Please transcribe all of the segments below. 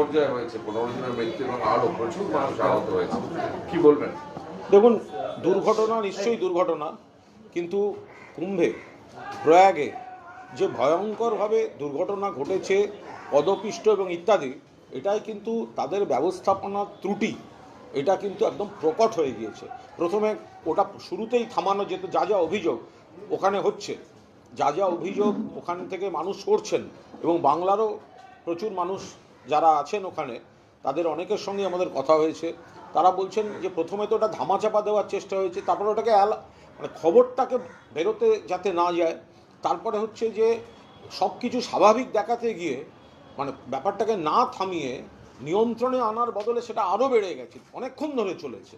বিপর্যয় হয়েছে, পনেরো জনের মৃত্যু এবং আরও প্রচুর মানুষ আহত হয়েছে। কি বলবেন? দেখুন, দুর্ঘটনা নিশ্চয়ই দুর্ঘটনা, কিন্তু কুম্ভে, প্রয়াগে যে ভয়ঙ্করভাবে দুর্ঘটনা ঘটেছে, পদপিষ্ট এবং ইত্যাদি, এটাই কিন্তু তাদের ব্যবস্থাপনার ত্রুটি। এটা কিন্তু একদম প্রকট হয়ে গিয়েছে। প্রথমে ওটা শুরুতেই থামানো যেত, যা যা অভিযোগ ওখানে হচ্ছে। যা যা অভিযোগ ওখান থেকে মানুষ করছেন এবং বাংলারও প্রচুর মানুষ যারা আছেন ওখানে, তাদের অনেকের সঙ্গে আমাদের কথা হয়েছে। তারা বলছেন যে প্রথমে তো ওটা ধামাচাপা দেওয়ার চেষ্টা হয়েছে, তারপরে ওটাকে আলা- মানে খবরটাকে বেরোতে যাতে না যায়। তারপরে হচ্ছে যে সব কিছু স্বাভাবিক দেখাতে গিয়ে মানে ব্যাপারটাকে না থামিয়ে নিয়ন্ত্রণে আনার বদলে সেটা আরও বেড়ে গেছে, অনেকক্ষণ ধরে চলেছে।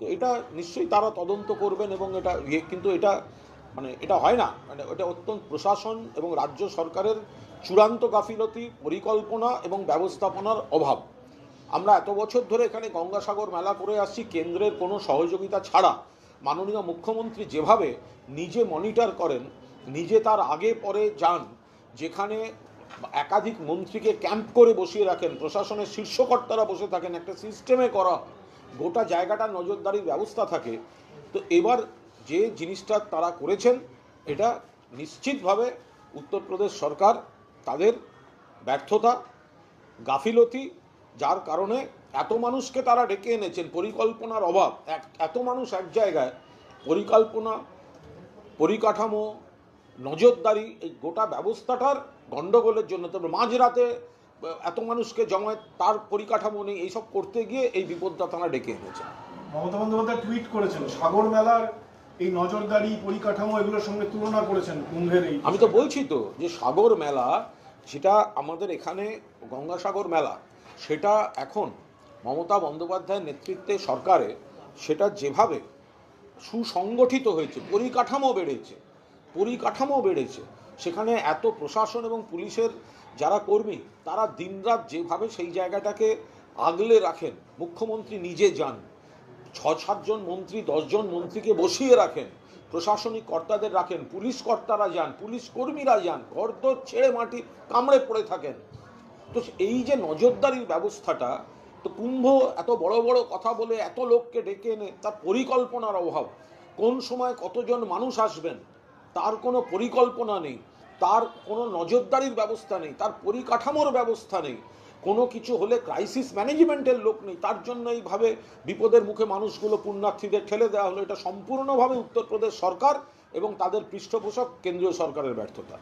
তো এটা নিশ্চয়ই তারা তদন্ত করবেন এবং এটা ইয়ে কিন্তু এটা মানে এটা হয় না। মানে এটা অত্যন্ত প্রশাসন এবং রাজ্য সরকারের চূড়ান্ত গাফিলতি, পরিকল্পনা এবং ব্যবস্থাপনার অভাব। আমরা এত বছর ধরে এখানে গঙ্গাসাগর মেলা করে আসছি, কেন্দ্রের কোনো সহযোগিতা ছাড়া। মাননীয় মুখ্যমন্ত্রী যেভাবে নিজে মনিটর করেন, নিজে তার আগে পরে যান, যেখানে একাধিক মন্ত্রীকে ক্যাম্প করে বসিয়ে রাখেন, প্রশাসনের শীর্ষকর্তারা বসে থাকেন, একটা সিস্টেমে করা, গোটা জায়গাটা নজরদারির ব্যবস্থা থাকে। তো এবার যে জিনিসটা তারা করেছেন, এটা নিশ্চিতভাবে উত্তরপ্রদেশ সরকার তাদের ব্যর্থতা, গাফিলতি, যার কারণে এত মানুষকে তারা ডেকে এনেছেন, পরিকল্পনার অভাব। এক, এত মানুষ এক জায়গায়, পরিকল্পনা, পরিকাঠামো, নজরদারি, এই গোটা ব্যবস্থাটার গণ্ডগোলের জন্য তবে মাঝরাতে এত মানুষকে জমায়েত, তার পরিকাঠামো নেই, এইসব করতে গিয়ে এই বিপদটা তারা ডেকে এনেছে। মমতা বন্দ্যোপাধ্যায় টুইট করেছেন, সাগর মেলার এই নজরদারি, পরিকাঠামো এগুলোর সঙ্গে তুলনা করেছেন কুম্ভের এই আমি তো বলছি তো যে সাগর মেলা, যেটা আমাদের এখানে গঙ্গাসাগর মেলা, সেটা এখন মমতা বন্দ্যোপাধ্যায়ের নেতৃত্বে সরকারে, সেটা যেভাবে সুসংগঠিত হয়েছে, পরিকাঠামো বেড়েছে পরিকাঠামো বেড়েছে, সেখানে এত প্রশাসন এবং পুলিশের যারা কর্মী, তারা দিনরাত যেভাবে সেই জায়গাটাকে আগলে রাখেন, মুখ্যমন্ত্রী নিজে যান ছ সাতজন মন্ত্রী, দশজন মন্ত্রীকে বসিয়ে রাখেন। প্রশাসনিক কর্তাদের রাখেন, পুলিশ কর্তারা যান, পুলিশ কর্মীরা যান, ঘরদোর ছেড়ে মাটি কামড়ে পড়ে থাকেন। তো এই যে নজরদারির ব্যবস্থাটা, তো কুম্ভ এত বড় বড় কথা বলে এত লোককে ডেকে এনে, তার পরিকল্পনার অভাব। কোন সময় কতজন মানুষ আসবেন, তার কোনো পরিকল্পনা নেই, তার কোনো নজরদারির ব্যবস্থা নেই, তার পরিকাঠামোর ব্যবস্থা নেই। কোনো কিছু হলে ক্রাইসিস ম্যানেজমেন্টের লোক নেই। তার জন্য এইভাবে বিপদের মুখে মানুষগুলো পুণ্যার্থীদের ঠেলে দেওয়া হলো। এটা সম্পূর্ণভাবে উত্তরপ্রদেশ সরকার এবং তাদের পৃষ্ঠপোষক কেন্দ্রীয় সরকারের ব্যর্থতা।